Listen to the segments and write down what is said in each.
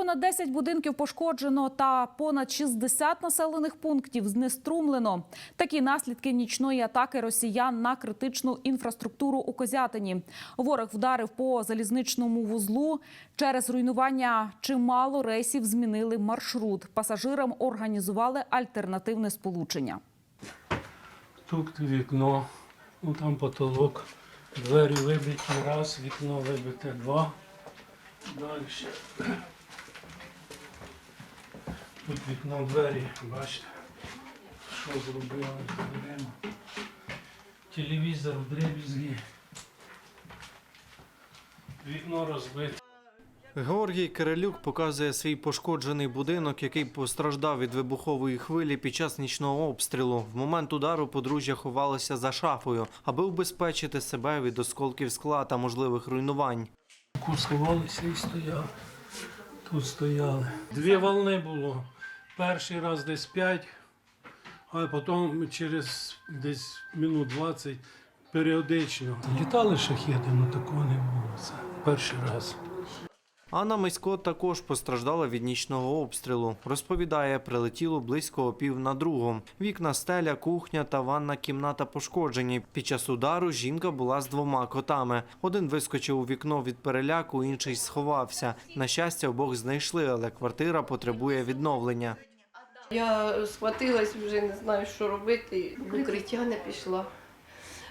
Понад 10 будинків пошкоджено та понад 60 населених пунктів знеструмлено. Такі наслідки нічної атаки росіян на критичну інфраструктуру у Козятині. Ворог вдарив по залізничному вузлу. Через руйнування чимало рейсів змінили маршрут. Пасажирам організували альтернативне сполучення. Тут вікно, ну там потолок, двері вибиті, раз, вікно вибите, два. Далі. Тут вікно, двері, бачите, що зробили з. Телевізор в дребізгі. Вікно розбите. Георгій Кирилюк показує свій пошкоджений будинок, який постраждав від вибухової хвилі під час нічного обстрілу. В момент удару подружжя ховалося за шафою, аби убезпечити себе від осколків скла та можливих руйнувань. Сховалися і стояли. Тут стояли. Дві волни було. Перший раз десь 5, а потім через десь минут 20 періодично. Літали шахеди, але такого не було. Це перший раз. Анна Мисько також постраждала від нічного обстрілу. Розповідає, прилетіло близько пів на другу. Вікна, стеля, кухня та ванна кімната пошкоджені. Під час удару жінка була з двома котами. Один вискочив у вікно від переляку, інший сховався. На щастя, обох знайшли, але квартира потребує відновлення. Я схватилась, вже не знаю, що робити. В укриття не пішла.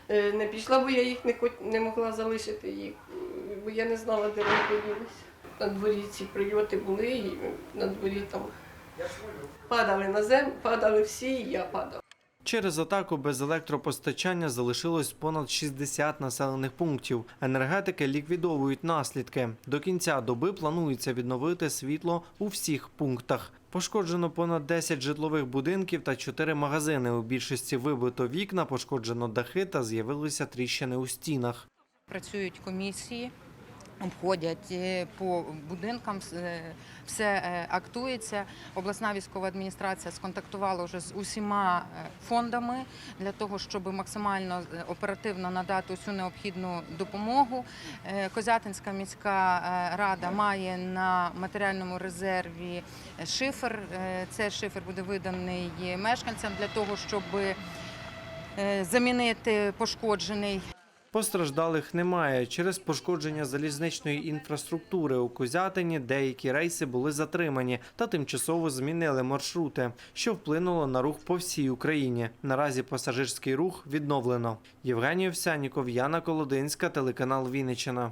Е, Не пішла, бо я їх не, не могла залишити їх, бо я не знала, де вони поділися. На дворі ці прильоти були, і на дворі там падали на землю, падали всі, і я падала. Через атаку без електропостачання залишилось понад 60 населених пунктів. Енергетики ліквідовують наслідки. До кінця доби планується відновити світло у всіх пунктах. Пошкоджено понад 10 житлових будинків та 4 магазини. У більшості вибито вікна, пошкоджено дахи та з'явилися тріщини у стінах. Працюють комісії, обходять е, по будинкам, е, все е, актується. Обласна військова адміністрація сконтактувала вже з усіма фондами для того, щоб максимально оперативно надати усю необхідну допомогу. Козятинська міська рада має на матеріальному резерві шифер. Цей шифер буде виданий мешканцям для того, щоб замінити пошкоджений Постраждалих немає. Через пошкодження залізничної інфраструктури у Козятині деякі рейси були затримані та тимчасово змінили маршрути, що вплинуло на рух по всій Україні. Наразі пасажирський рух відновлено. Євгеній Овсяніков, Яна Колодинська, телеканал Вінниччина.